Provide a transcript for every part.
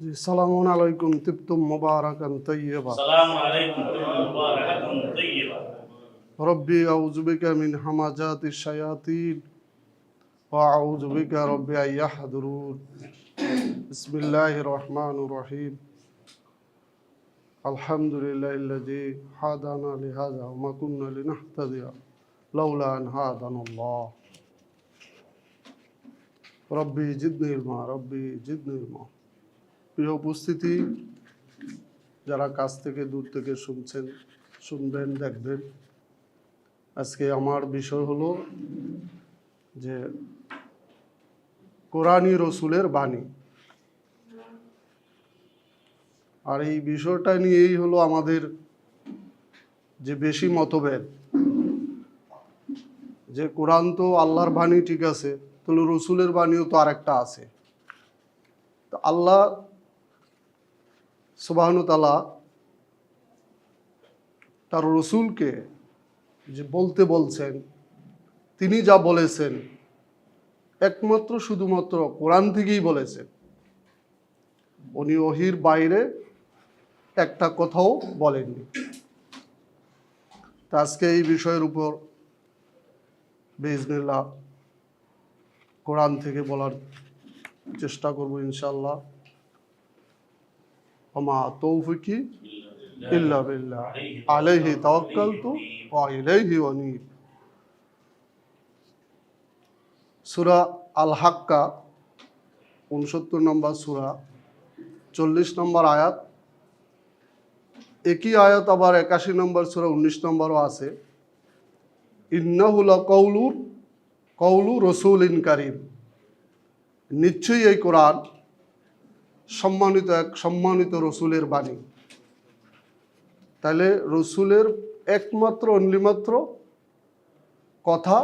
السلام عليكم تبتم مباركا طيبا السلام عليكم تبتم مباركا طيبا ربي اعوذ بك من حماجات الشياطين واعوذ بك ربي ان يحضرون بسم الله الرحمن الرحيم الحمد لله الذي هدانا لهذا وما كنا لنهتدي لولا ان هدانا الله রব্বি ইলমা, রব্বি জিদনি ইলমা। প্রিয় উপস্থিতি, যারা কাছ থেকে দূর থেকে শুনছেন, শুনবেন, দেখবেন, আজকে আমার বিষয় হলো যে কোরআনী রসুলের বাণী। আর এই বিষয়টা নিয়েই হলো আমাদের যে বেশি মতভেদ। যে কোরআন তো আল্লাহর বাণী ঠিক আছে তাহলে রসুলের বাণীও তো আরেকটা আছে। তো আল্লাহ সুবাহনতালা তার রসুলকে যে বলতে বলছেন, তিনি যা বলেছেন, একমাত্র শুধুমাত্র কোরআন থেকেই বলেছেন। উনি ওহির বাইরে একটা কথাও বলেননি। তা আজকে এই বিষয়ের উপর বেজনিল্লাহ কোরআন থেকে বলার চেষ্টা করব ইনশাল্লাহ আমা তৌফিকি ইল্লা বিল্লাহ। আলাইহি তাওয়াক্কালতু ওয়া ইলাইহি অনিব সূরা আল হাক্কা উনসত্তর নম্বর সূরা, চল্লিশ নম্বর আয়াত। একই আয়াত আবার একাশি নম্বর সূরা, উনিশ নম্বরও আছে। ইন্নাহুলা কৌলুর কৌলু রসুল ইন কারিম। নিশ্চয়ই এই কোরআন সম্মানিত এক সম্মানিত রসুলের বাণী। তাহলে রসুলের একমাত্র অন্যমাত্র কথা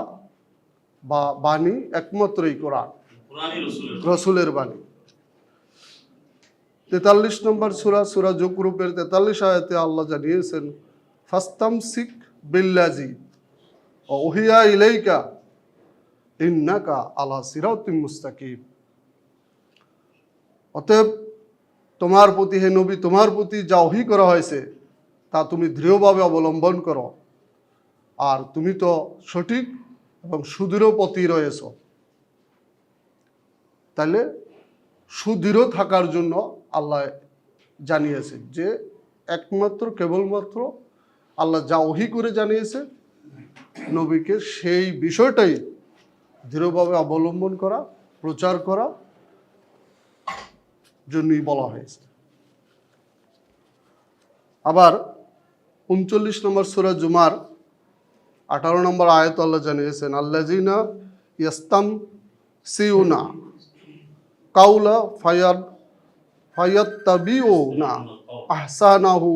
বা বাণী একমাত্রই কোরআন। রসুলের বাণী। তেতাল্লিশ নম্বর সুরা সুরা জুকরূপের তেতাল্লিশ আয়াতে আল্লাহ জানিয়েছেন ফাস্তাম শিখ বিল্লাজি ওহিয়া ইলেইকা ইন্নাকা আলা সিরাতিম মুস্তাকিম। অতএব তোমার প্রতি হে নবী, তোমার প্রতি যা ওহি করা হয়েছে, তা তুমি দৃঢ়ভাবে অবলম্বন করো। আর তুমি তো সঠিক এবং সুদৃঢ় পথই রয়েছ। তাহলে সুদৃঢ় থাকার জন্য আল্লাহ জানিয়েছে যে একমাত্র, কেবলমাত্র আল্লাহ যা ওহি করে জানিয়েছে, নবীকে সেই বিষয়টাই দৃঢ়ভাবে অবলম্বন করা, প্রচার করা জন্যই বলা হয়েছে। আবার উনচল্লিশ নম্বর সুরা জুমার আঠারো নম্বর আয়ত আল্লাহ জানিয়েছেন আল্লাজিনা ইয়াস্তাম সিউনা কাউলা ফায়াদ ফায়াত তাবিও না আহসানাহু,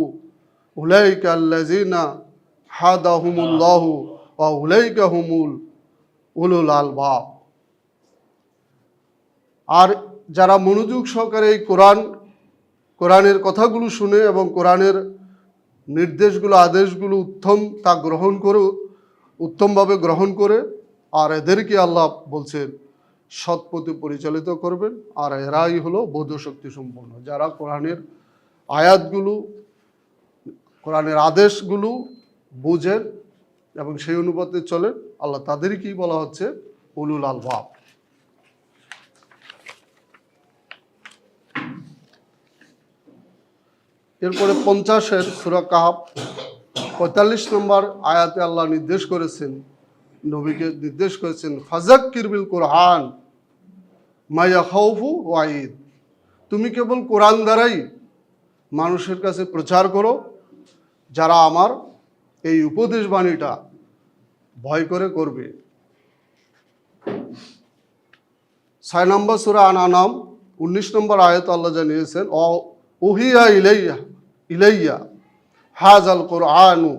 উলাইকা আল্লাজিনা হাদাহুমুল্লাহু ওয়া উলাইকা হুমুল উলুল আলবাব আর যারা মনোযোগ সহকারে এই কোরআন, কোরআনের কথাগুলো শুনে এবং কোরআনের নির্দেশগুলো, আদেশগুলো উত্তম তা গ্রহণ করে, উত্তমভাবে গ্রহণ করে, আর এদেরকে আল্লাহ বলছেন সৎ পথে পরিচালিত করবেন, আর এরাই হলো বোধশক্তি সম্পন্ন। যারা কোরআনের আয়াতগুলো, কোরআনের আদেশগুলো বুঝেন এবং সেই অনুপাতে চলেন আল্লাহ তাদেরকেই বলা হচ্ছে উলুল আলবাব। এরপরে পঞ্চাশের সুরা কাহাব পঁয়তাল্লিশ নম্বর আয়াতে আল্লাহ নির্দেশ করেছেন, নবীকে নির্দেশ করেছেন ফাজাক কিরবিল কোরআন মাইয়া খাউফু ওয়াইদ তুমি কেবল কোরআন দ্বারাই মানুষের কাছে প্রচার করো, যারা আমার এই উপদেশ বাণীটা ভয় করে করবে। ছয় নম্বর সুরা আনানাম উনিশ নম্বর আয়ত আল্লাহ জানিয়েছেন, অ ইলাইয়া ইলাইয়া হাজ আল কোরআনু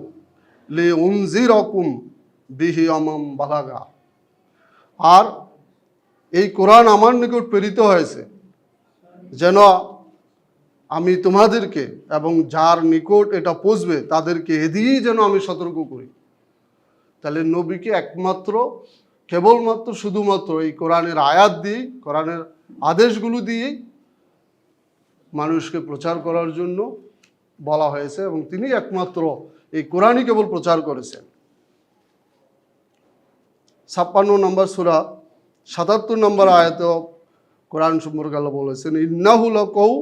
লে উনজিরকুম বিহি আমাম বালাগা। আর এই কোরআন আমার নিকট প্রেরিত হয়েছে, যেন আমি তোমাদেরকে এবং যার নিকট এটা পৌঁছবে, তাদেরকে এদিয়েই যেন আমি সতর্ক করি। তাহলে নবীকে একমাত্র, কেবলমাত্র, শুধুমাত্র এই কোরআনের আয়াত দিয়ে কোরআনের আদেশগুলো দিয়েই মানুষকে প্রচার করার জন্য বলা হয়েছে এবং তিনি একমাত্র এই কোরআনই কেবল প্রচার করেছেন। ছাপ্পান্ন নম্বর সুরা, সাতাত্তর নম্বর আয়াত কোরআন সম্পর্কে বলেছেন ইন্নাহুল কৌ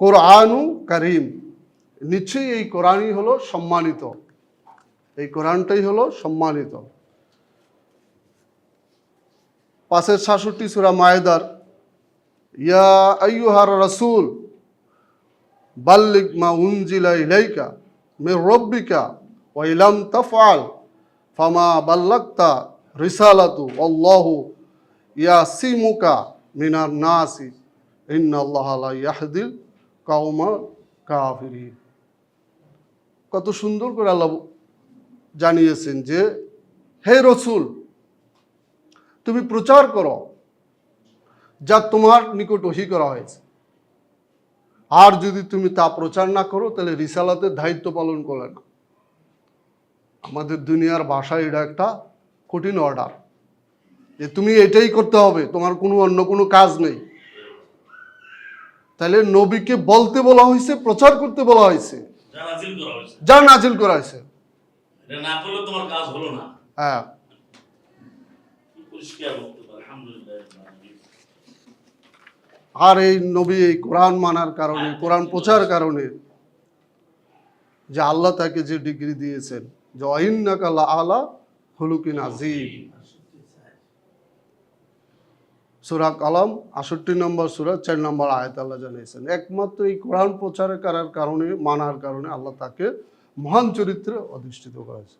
কোরআনু করিম। নিশ্চয়ই এই কোরআনই হলো সম্মানিত। এই কোরআনটাই হলো সম্মানিত। পাশের সাতষট্টি সুরা মায়েদার। ইয়া আইয়ুহার রাসূল বাল্লিক মা উনজিলা ইলাইকা মির রব্বিকা ওয়া ইলাম তাফআল ফামা বাল্লাক্তা রিসালাতু। আল্লাহু ইয়াসিমুকা মিনার নাসি। ইন্নাল্লাহা লা ইয়াহদিল কাওমা কাফিরিন কত সুন্দর করে আল্লাহ জানিয়েছেন যে, হে রসুল, তুমি প্রচার করো যা তোমার নিকট ওহি করা হয়েছে। আর যদি তুমি তা প্রচার না করো, তাহলে রিসালাতের দায়িত্ব পালন করলে না। আমাদের দুনিয়ার ভাষায় এটা একটা কঠিন অর্ডার যে তুমি এটাই করতে হবে, তোমার কোনো অন্য কোনো কাজ নেই। তাহলে নবীকে বলতে বলা হয়েছে প্রচার করতে বলা হয়েছে। যা নাজিল করা হয়েছে। যা নাজিল করা হয়েছে। এটা না করলে তোমার কাজ হলো না। হ্যাঁ। আর এই নবী এই কোরআন মানার কারণে কোরআন প্রচার কারণে যে আল্লাহ তাকে যে ডিগ্রি দিয়েছেন যে অহিন্নাকাল্লা আলা হলুকিন আজিম সুরা কালাম, আষট্টি নম্বর সুরা, চার নম্বর আয়াত আল্লাহ জানিয়েছেন। একমাত্র এই কোরআন প্রচার করার কারণে, মানার কারণে আল্লাহ তাকে মহান চরিত্রে অধিষ্ঠিত করেছে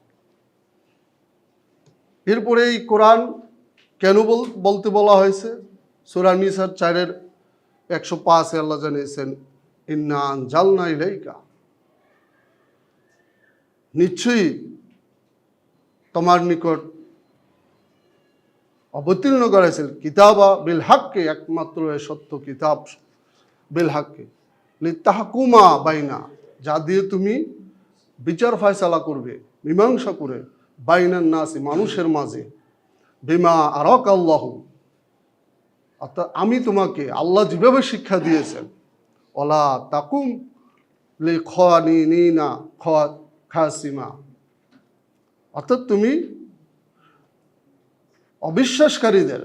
এরপরে এই কোরআন কেন বলতে বলা হয়েছে? সুরা নিসার চারের একশো পাঁচে আল্লাহ জানিয়েছেন ইন্নান জালনা ইলাইকা। নিশ্চয়ই তোমার নিকট অবতীর্ণ করেছেন কিতাবা বিল হাক্কে, একমাত্র এ সত্য কিতাব বিল হাক্কে। তাহাকুমা বাইনা, যা দিয়ে তুমি বিচার ফয়সালা করবে, মীমাংসা করে বাইনার নাসি, মানুষের মাঝে। বিমা আরক আল্লাহ অর্থাৎ আমি তোমাকে আল্লাহ যেভাবে শিক্ষা দিয়েছেন, ওলা তাকুম লে খানি না খাসিমা, অর্থাৎ তুমি অবিশ্বাসকারীদের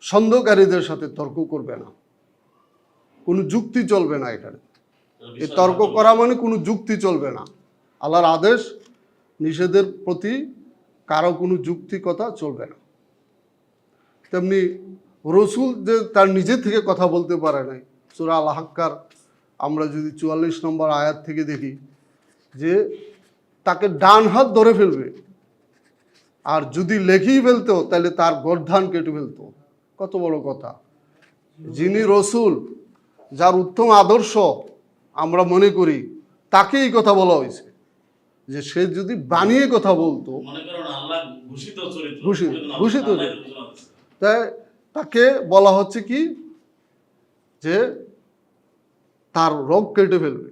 সন্দেহকারীদের সাথে তর্ক করবে না। কোনো যুক্তি চলবে না এখানে। এই তর্ক করা মানে কোনো যুক্তি চলবে না। আল্লাহর আদেশ নিষেধের প্রতি কারও কোনো যুক্তিকতা চলবে না। তেমনি রসুল যে তার নিজে থেকে কথা বলতে পারে নাই। সুরা আল হাক্কার আমরা যদি চুয়াল্লিশ নম্বর আয়াত থেকে দেখি যে তাকে ডান হাত ধরে ফেলবে। আর যদি লেখেই ফেলতো তাহলে তার গর্ধান কেটে ফেলতো। কত বড় কথা। যিনি রসুল যার উত্তম আদর্শ আমরা মনে করি তাকেই কথা বলা হয়েছে। যে সে যদি বানিয়ে কথা বলতো ঘোষিত। তাই তাকে বলা হচ্ছে কি? যে তার রোগ কেটে ফেলবে।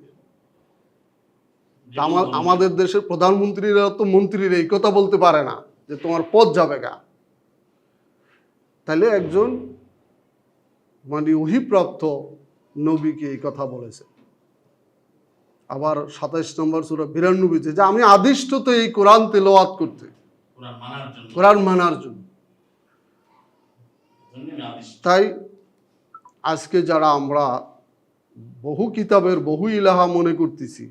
আমাদের দেশের প্রধানমন্ত্রীরা তো মন্ত্রীরা এই কথা বলতে পারে না। যে তোমার পথ যাবে গা। তাহলে একজন মানে অহিপ্রাপ্ত নবীকে এই কথা বলেছে। আবার সাতাইশ নম্বর সুরা বিরানব্বইতে যে আমি আদিষ্ট তো এই কোরআন তেলাওয়াত করতে। কোরআন মানার জন্য। তাই আজকে যারা আমরা বহু কিতাবের বহু ইলাহা মনে করতেছি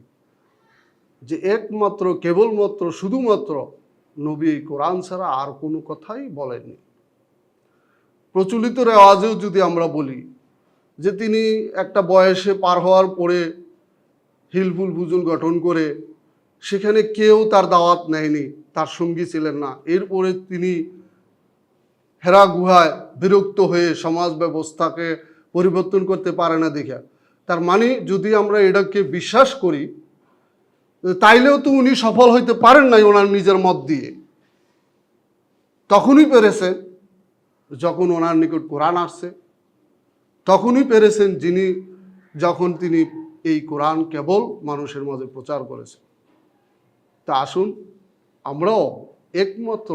যে একমাত্র কেবলমাত্র শুধুমাত্র নবী কোরআন ছাড়া আর কোনো কথাই বলেননি। প্রচলিত রেওয়াজেও যদি আমরা বলি যে তিনি একটা বয়সে পার হওয়ার পরে হিলফুল বুজুল গঠন করে সেখানে কেউ তার দাওয়াত নেয়নি, তার সঙ্গী ছিলেন না। এরপরে তিনি হেরা গুহায় বিরক্ত হয়ে সমাজ ব্যবস্থাকে পরিবর্তন করতে পারে না দেখে। তার মানে যদি আমরা এটাকে বিশ্বাস করি তাইলেও তো উনি সফল হইতে পারেন নাই ওনার নিজের মত দিয়ে। তখনই পেরেছেন যখন ওনার নিকট কোরআন আসছে, তখনই পেরেছেন যিনি যখন তিনি এই কোরআন কেবল মানুষের মাঝে প্রচার করেছেন। তা আসুন, আমরাও একমাত্র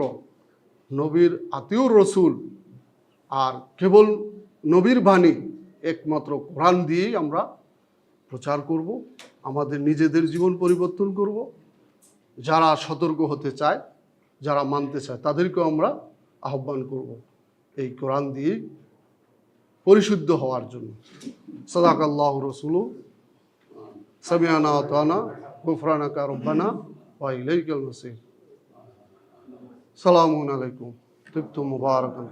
নবীর আতিউর রসুল আর কেবল নবীর বাণী একমাত্র কোরআন দিয়েই আমরা প্রচার করব, আমাদের নিজেদের জীবন পরিবর্তন করব। যারা সতর্ক হতে চায়, যারা মানতে চায়, তাদেরকেও আমরা আহ্বান করব এই কোরআন দিয়ে পরিশুদ্ধ হওয়ার জন্য। সদাক আল্লাহ রসুল সামিয়ানা তানা গুফরানা কারব্বানা সালামুন আলাইকুম। তিবতুম মুবারাকান